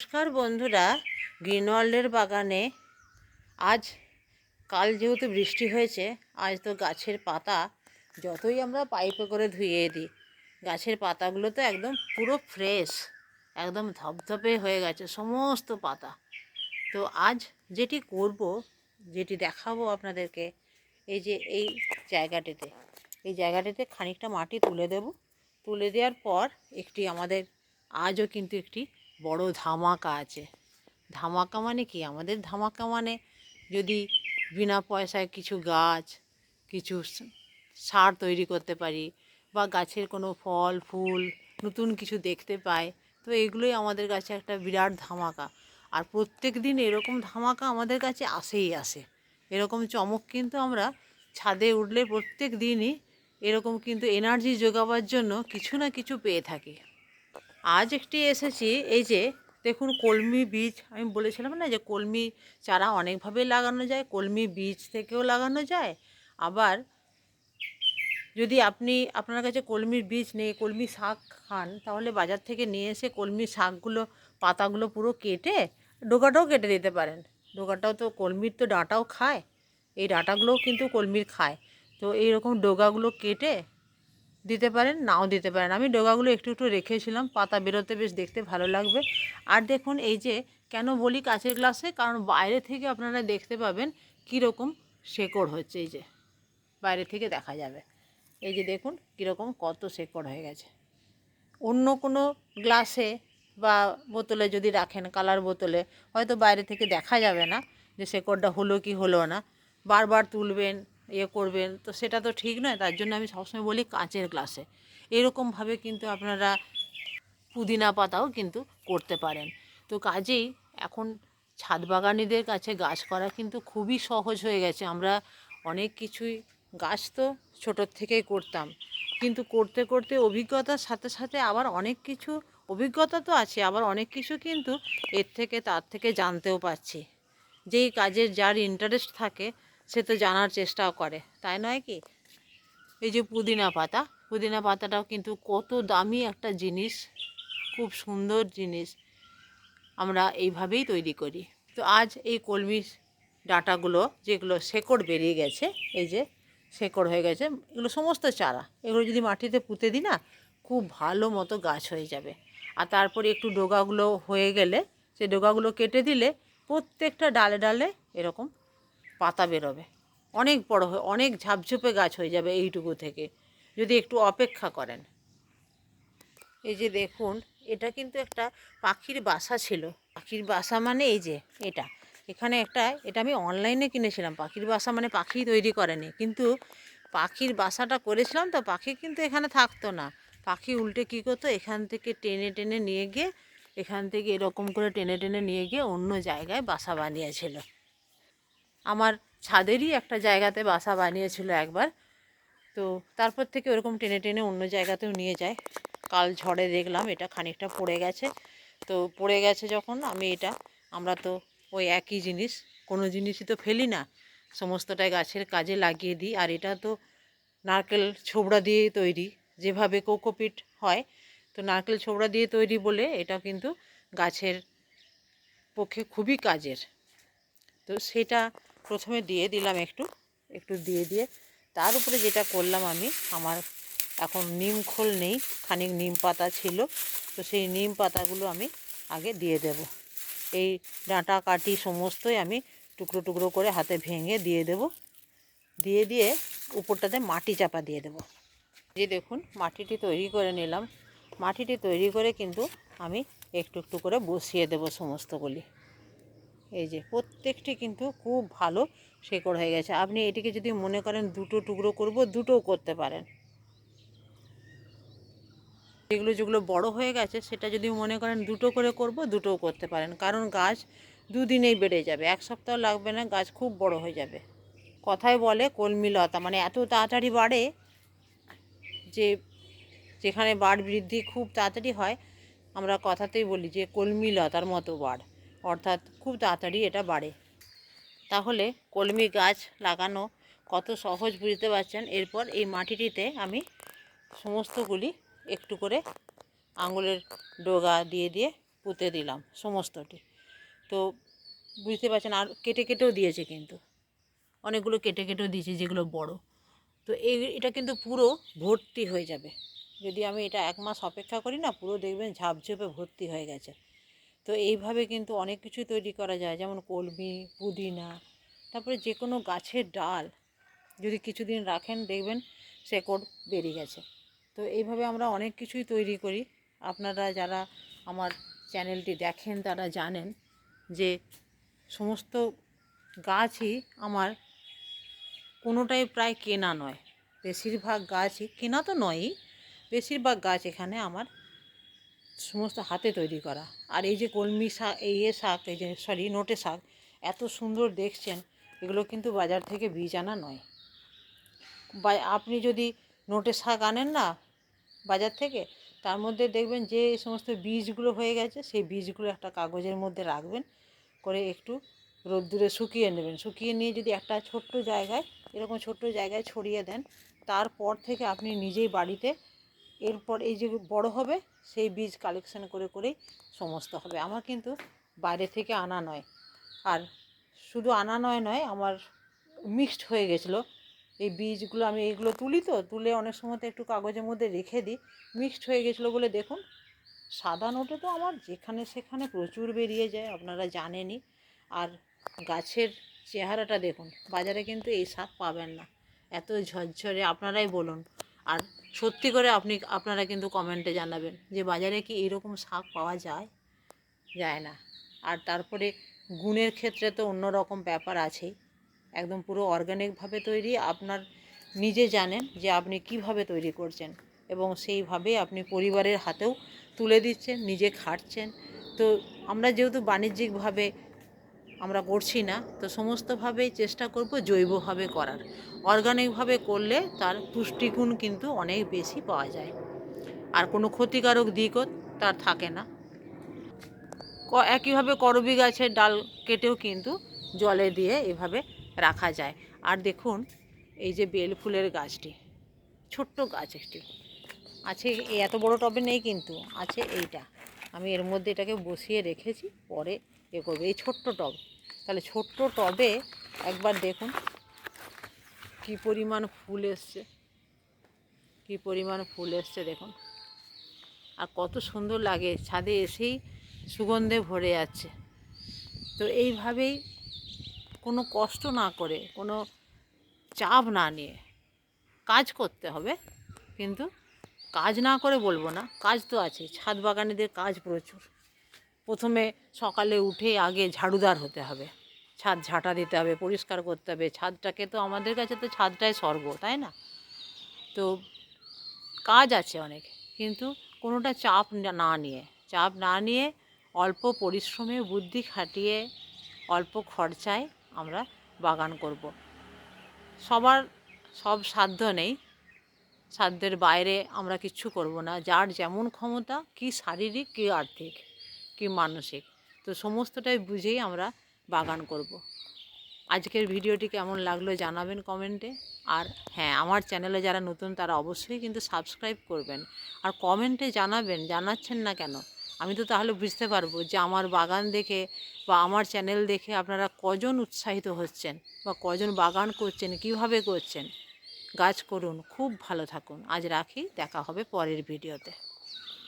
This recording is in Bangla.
নমস্কার বন্ধুরা, গ্রিনওয়ার্ল্ডের বাগানে আজ কাল যেহেতু বৃষ্টি হয়েছে, আজ তো গাছের পাতা যতই আমরা পাইপে করে ধুয়ে দিই, গাছের পাতাগুলো তো একদম পুরো ফ্রেশ, একদম ধপধপে হয়ে গেছে সমস্ত পাতা। তো আজ যেটি করব, যেটি দেখাবো আপনাদেরকে, এই যে এই জায়গাটিতে এই জায়গাটিতে খানিকটা মাটি তুলে দেব। তুলে দেওয়ার পর একটি আমাদের, আজও কিন্তু একটি বড় ধামাকা আছে। ধামাকা মানে কি? আমাদের ধামাকা মানে যদি বিনা পয়সায় কিছু গাছ, কিছু সার তৈরি করতে পারি বা গাছের কোনো ফল, ফুল, নতুন কিছু দেখতে পাই, তো এগুলোই আমাদের কাছে একটা বিরাট ধামাকা। আর প্রত্যেক দিন এরকম ধামাকা আমাদের কাছে আসেই আসে। এরকম চমক কিন্তু আমরা ছাদে উঠলে প্রত্যেক দিনই এরকম কিন্তু এনার্জি যোগাবার জন্য কিছু না কিছু পেয়ে থাকি। আজ একটি এসেছি, এই যে দেখুন কলমি বীজ, আমি বলেছিলাম না যে কলমি চারা অনেকভাবে লাগানো যায়, কলমি বীজ থেকেও লাগানো যায়। আবার যদি আপনি আপনার কাছে কলমির বীজ নেই, কলমি শাক খান, তাহলে বাজার থেকে নিয়ে এসে কলমি শাকগুলো, পাতাগুলো পুরো কেটে ডোকাটাও কেটে দিতে পারেন। ডোকাটাও তো কলমির তো ডাঁটাও খায়, এই ডাঁটাগুলোও কিন্তু কলমির খায়। তো এইরকম ডোগাগুলো কেটে দিতে পারেন, নাও দিতে পারেন। আমি ডোগাগুলো একটু একটু রেখেছিলাম, পাতা বেরোতে বেশ দেখতে ভালো লাগবে। আর দেখুন, এই যে কেন বলি কাঁচের গ্লাসে? কারণ বাইরে থেকে আপনারা দেখতে পাবেন কীরকম শেকড় হচ্ছে, এই যে। বাইরে থেকে দেখা যাবে। এই যে দেখুন, কীরকম কত শেকড় হয়ে গেছে। অন্য কোনো গ্লাসে বা বোতলে যদি রাখেন, কালার বোতলে, হয়তো বাইরে থেকে দেখা যাবে না যে শেকড়টা হলো কি হলো না। বারবার তুলবেন ইয়ে করবেন। তো সেটা তো ঠিক নয়, তার জন্য আমি সবসময় বলি কাঁচের গ্লাসে। এরকমভাবে কিন্তু আপনারা পুদিনা পাতাও কিন্তু করতে পারেন। তো কাজেই এখন ছাদ বাগানিদের কাছে গাছ করা কিন্তু খুবই সহজ হয়ে গেছে। আমরা অনেক কিছুই গাছ তো ছোটোর থেকেই করতাম। কিন্তু করতে করতে অভিজ্ঞতার সাথে সাথে আবার অনেক কিছু, অভিজ্ঞতা তো আছে, আবার অনেক কিছু কিন্তু এর থেকে, তার থেকে জানতেও পারছি। যেই কাজের, যার ইন্টারেস্ট থাকে সে তো জানার চেষ্টাও করে, তাই নয় কি? এই যে পুদিনা পাতা, পুদিনা পাতাটাও কিন্তু কত দামি একটা জিনিস, খুব সুন্দর জিনিস, আমরা এইভাবেই তৈরি করি। তো আজ এই কলমি ডাঁটাগুলো যেগুলো শেকড় বেরিয়ে গেছে, এই যে শেকড় হয়ে গেছে, এগুলো সমস্ত চারা, এগুলো যদি মাটিতে পুঁতে দিই না, খুব ভালো মতো গাছ হয়ে যাবে। আর তারপরে একটু ডোগাগুলো হয়ে গেলে, সে ডোগাগুলো কেটে দিলে প্রত্যেকটা ডালে ডালে এরকম পাতা বেরোবে। অনেক বড় হয়ে, অনেক ঝাপঝুপে গাছ হয়ে যাবে এইটুকু থেকে। যদি একটু অপেক্ষা করেন। এই যে দেখুন, এটা কিন্তু একটা পাখির বাসা ছিল। পাখির বাসা মানে এই যে, এটা। এখানে একটা, এটা আমি অনলাইনে কিনেছিলাম। পাখির বাসা মানে পাখি তৈরি করেনি। কিন্তু পাখির বাসাটা করেছিলাম তো পাখি কিন্তু এখানে থাকতো না। পাখি উল্টে কী করতো? এখান থেকে টেনে টেনে নিয়ে গিয়ে, এখান থেকে এরকম করে টেনে টেনে নিয়ে গিয়ে অন্য জায়গায় বাসা বানিয়েছিল। আমার ছাদেরই একটা জায়গাতে বাসা বানিয়েছিল একবার। তো তারপর থেকে ওরকম টেনে টেনে অন্য জায়গাতেও নিয়ে যায়। কাল ঝড়ে দেখলাম এটা খানিকটা পড়ে গেছে। তো পড়ে গেছে যখন আমি এটা, আমরা তো ওই একই জিনিস, কোনো জিনিসই তো ফেলি না। সমস্তটাই গাছের কাজে লাগিয়ে দিই। আর এটা তো নারকেল ছোবড়া দিয়ে তৈরি। যেভাবে কোকোপিট হয়, তো নারকেল ছোবড়া দিয়ে তৈরি বলে এটা কিন্তু গাছের পক্ষে খুবই কাজের। তো সেটা প্রথমে দিয়ে দিলাম একটু একটু দিয়ে দিয়ে। তার উপরে যেটা করলাম আমি, আমার এখন নিম খোল নেই, খানিক নিম পাতা ছিল, তো সেই নিম পাতাগুলো আমি আগে দিয়ে দেব। এই ডাঁটা কাটি সমস্তই আমি টুকরো টুকরো করে হাতে ভেঙে দিয়ে দেব। দিয়ে দিয়ে উপরটাতে মাটি চাপা দিয়ে দেব। যে দেখুন, মাটিটি তৈরি করে নিলাম। মাটিটি তৈরি করে কিন্তু আমি একটু একটু করে বসিয়ে দেব সমস্তগুলি। এই যে প্রত্যেকটি কিন্তু খুব ভালো শেকড় হয়ে গেছে। আপনি এটিকে যদি মনে করেন দুটো টুকরো করব, দুটোও করতে পারেন। যেগুলো যেগুলো বড় হয়ে গেছে, সেটা যদি মনে করেন দুটো করে করব, দুটোও করতে পারেন। কারণ গাছ দুদিনেই বেড়ে যাবে, এক সপ্তাহ লাগবে না, গাছ খুব বড় হয়ে যাবে। কথায় বলে কলমি লতা মানে এত তাড়াতাড়ি বাড়ে যে যেখানে বাড় বৃদ্ধি খুব তাড়াতাড়ি হয়, আমরা কথাতেই বলি যে কলমি লতার মতো বাড়। অর্থাৎ খুব তাড়াতাড়ি এটা বাড়ে। তাহলে কলমি গাছ লাগানো কত সহজ বুঝতে পারছেন? এরপর এই মাটিটিতে আমি সমস্তগুলি একটু করে আঙুলের ডোগা দিয়ে দিয়ে পুঁতে দিলাম সমস্তটি। তো বুঝতে পারছেন, আর কেটে কেটেও দিয়েছে কিন্তু। অনেকগুলো কেটে কেটেও দিয়েছে যেগুলো বড়। তো এই, এটা কিন্তু পুরো ভর্তি হয়ে যাবে। যদি আমি এটা এক মাস অপেক্ষা করি না, পুরো দেখবেন ঝাপঝেপে ভর্তি হয়ে গেছে। তো এইভাবে কিন্তু অনেক কিছুই তৈরি করা যায়। যেমন কলমি, পুদিনা, তারপরে যে কোনো গাছের ডাল যদি কিছুদিন রাখেন, দেখবেন শেকড় বেরিয়ে গেছে। তো এইভাবে আমরা অনেক কিছুই তৈরি করি। আপনারা যারা আমার চ্যানেলটি দেখেন, তারা জানেন যে সমস্ত গাছই আমার কোনোটাই প্রায় কেনা নয়। বেশিরভাগ গাছই, কেনা তো নয়ই, বেশিরভাগ গাছ এখানে আমার সমস্ত হাতে তৈরি করা। আর এই যে কলমি শাক, এই এ শাক, এই যে সরি নোটে শাক, এত সুন্দর দেখছেন, এগুলো কিন্তু বাজার থেকে বীজ আনা নয়। বা, আপনি যদি নোটে শাক আনেন না বাজার থেকে, তার মধ্যে দেখবেন যে সমস্ত বীজগুলো হয়ে গেছে, সেই বীজগুলো একটা কাগজের মধ্যে রাখবেন, করে একটু রোদ্দুরে শুকিয়ে নেবেন। শুকিয়ে নিয়ে যদি একটা ছোট্ট জায়গায়, এরকম ছোট্ট জায়গায় ছড়িয়ে দেন, তারপর থেকে আপনি নিজেই বাড়িতে এরপর এই যে বড় হবে, সেই বীজ কালেকশন করে, করেই সমস্ত হবে। আমার কিন্তু বাইরে থেকে আনা নয়। আর শুধু আনা নয় নয়, আমার মিক্সড হয়ে গেছিল। এই বীজগুলো আমি এইগুলো তুলি তো, তুলে অনেক সময় তো একটু কাগজের মধ্যে রেখে দিই। মিক্সড হয়ে গেছিল বলে দেখুন, সাদা নোটে তো আমার যেখানে সেখানে প্রচুর বেরিয়ে যায়, আপনারা জানেনই। আর গাছের চেহারাটা দেখুন, বাজারে কিন্তু এই শাক পাবেন না। এত ঝরঝরে, আপনারাই বলুন। আর সত্যি করে আপনি, আপনারা কিন্তু কমেন্টে জানাবেন যে বাজারে কি এরকম শাক পাওয়া যায়? যায় না। আর তারপরে গুণের ক্ষেত্রে তো অন্য রকম ব্যাপার আছেই। একদম পুরো অর্গ্যানিকভাবে তৈরি, আপনার নিজে জানেন যে আপনি কীভাবে তৈরি করছেন এবং সেইভাবে আপনি পরিবারের হাতেও তুলে দিচ্ছেন, নিজে খাটছেন। তো আমরা যেহেতু বাণিজ্যিকভাবে আমরা করছি না। তো সমস্তভাবেই চেষ্টা করব জৈবভাবে করার। অর্গানিকভাবে করলে তার পুষ্টিগুণ কিন্তু অনেক বেশি পাওয়া যায়। আর কোনো ক্ষতিকারক দিকও তার থাকে না। একইভাবে করবি গাছের ডাল কেটেও কিন্তু জলে দিয়ে এভাবে রাখা যায়। আর দেখুন, এই যে বেল ফুলের গাছটি, ছোট্ট গাছ একটি। আছে এত বড় টবে নেই কিন্তু, আছে এইটা। আমি এর মধ্যে এটাকে বসিয়ে রেখেছি, পরে এ করবে, এই ছোট্ট টব। তাহলে ছোট্ট টবে একবার দেখুন কি পরিমাণ ফুল এসছে। কি পরিমাণ ফুল এসছে দেখুন। আর কত সুন্দর লাগে, ছাদে এসেই সুগন্ধে ভরে যাচ্ছে। তো এইভাবেই কোনো কষ্ট না করে, কোনো চাপ না নিয়ে কাজ করতে হবে। কিন্তু কাজ না করে বলব না, কাজ তো আছে ছাদ বাগানেদের কাজ প্রচুর। প্রথমে সকালে উঠে আগে ঝাড়ুদার হতে হবে। ছাদ ঝাঁটা দিতে হবে, পরিষ্কার করতে হবে। ছাদটাকে তো আমাদের কাছে তো ছাদটাই স্বর্গ, তাই না? তো কাজ আছে অনেক, কিন্তু কোনোটা চাপ না- নিয়ে, চাপ না নিয়ে অল্প পরিশ্রমে বুদ্ধি খাটিয়ে অল্প খরচায় আমরা বাগান করব। সবার, সব সাধ্য নেই। সাধ্যের বাইরে আমরা কিচ্ছু করব না। যার যেমন ক্ষমতা, কি শারীরিক, কি আর্থিক। কি মানসিক? তো সমস্তটাই বুঝেই আমরা বাগান করব। আজকের ভিডিওটি কেমন লাগল জানাবেন কমেন্টে আর হ্যাঁ আমার চ্যানেলে যারা নতুন তারা অবশ্যই কিন্তু সাবস্ক্রাইব করবেন। আর কমেন্টে জানাবেন, জানাচ্ছেন না কেন? আমি তো তাহলে বুঝতে পারব যে আমার বাগান দেখে বা আমার চ্যানেল দেখে আপনারা কজন উৎসাহিত হচ্ছেন বা কজন বাগান করছেন, কীভাবে করছেন? গাছ করুন, খুব ভালো থাকুন। আজ রাখি, দেখা হবে পরের ভিডিওতে।